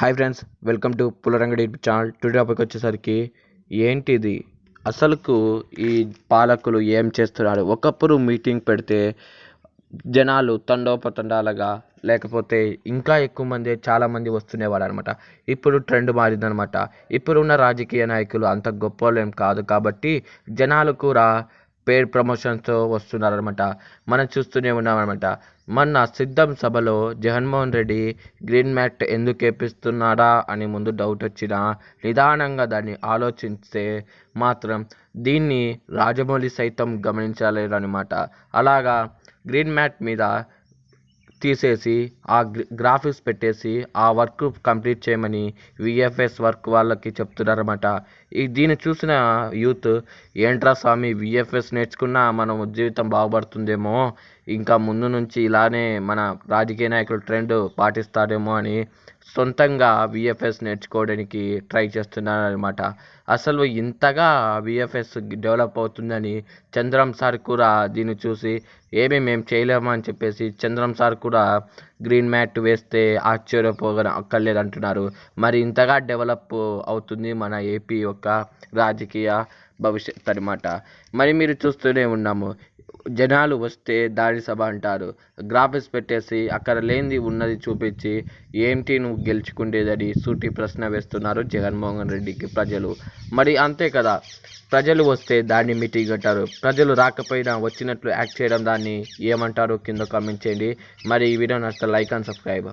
Hi friends welcome to Pularangadi channel to topic వచ్చేసరికి ఏంటిది? అసలుకు ఈ పాలకులు ఏం చేస్తున్నారు? ఒకప్పుడు మీటింగ్ పెడితే జనాలు తండోపతండాలుగా లేకపోతే ఇంకా ఎక్కువ మంది చాలామంది వస్తుండేవారు అనమాట ఇప్పుడు ట్రెండ్ మారిందనమాట. ఇప్పుడున్న రాజకీయ నాయకులు అంత గొప్పలేం ఏం కాదు కాబట్టి జనాలు కూడా పేడ్ ప్రమోషన్స్తో వస్తున్నారనమాట. మనం చూస్తూనే ఉన్నామన్నమాట మొన్న సిద్ధం సభలో జగన్మోహన్ రెడ్డి గ్రీన్ మ్యాట్ ఎందుకు వేపిస్తున్నాడా అని ముందు డౌట్ వచ్చినా నిదానంగా దాన్ని ఆలోచిస్తే మాత్రం దీన్ని రాజమౌళి సైతం గమనించలేదనమాట అలాగా గ్రీన్ మ్యాట్ మీద తీసేసి ఆ గ్రాఫిక్స్ పెట్టేసి ఆ వర్క్ కంప్లీట్ చేయమని విఎఫ్ఎస్ వర్క్ వాళ్ళకి చెప్తున్నారన్నమాట. ఈ దీన్ని చూసిన యూత్ ఏంట్రా స్వామి విఎఫ్ఎస్ నేర్చుకున్నా మనం జీవితం బాగుపడుతుందేమో ఇంకా ముందు నుంచి ఇలానే మన రాజకీయ నాయకులు ట్రెండ్ పాటిస్తారేమో అని సొంతంగా విఎఫ్ఎస్ నేర్చుకోవడానికి ట్రై చేస్తున్నారనమాట అసలు ఇంతగా విఎఫ్ఎస్ డెవలప్ అవుతుందని చంద్రం సార్ కూడా దీన్ని చూసి ఏమీ మేము చేయలేము అని చెప్పేసి చంద్రం సార్ కూడా గ్రీన్ మ్యాట్ వేస్తే ఆశ్చర్యపోగ అక్కర్లేదు అంటున్నారు మరి ఇంతగా డెవలప్ అవుతుంది మన ఏపీ యొక్క రాజకీయ భవిష్యత్ అనమాట మరి మీరు చూస్తూనే ఉన్నాము. జనాలు వస్తే దాడి సభ అంటారు. గ్రాఫిక్స్ పెట్టేసి అక్కడ లేనిది ఉన్నది చూపించి ఏంటి నువ్వు గెలుచుకుండేదని సూటి ప్రశ్న వేస్తున్నారు జగన్మోహన్ రెడ్డికి ప్రజలు. మరి అంతే కదా ప్రజలు వస్తే దాన్ని మీటింగ్ ప్రజలు రాకపోయినా వచ్చినట్లు యాక్ట్ చేయడం దాన్ని ఏమంటారు కింద కామెంట్ చేయండి. మరి ఈ వీడియో నచ్చితే లైక్ అండ్ సబ్స్క్రైబ్.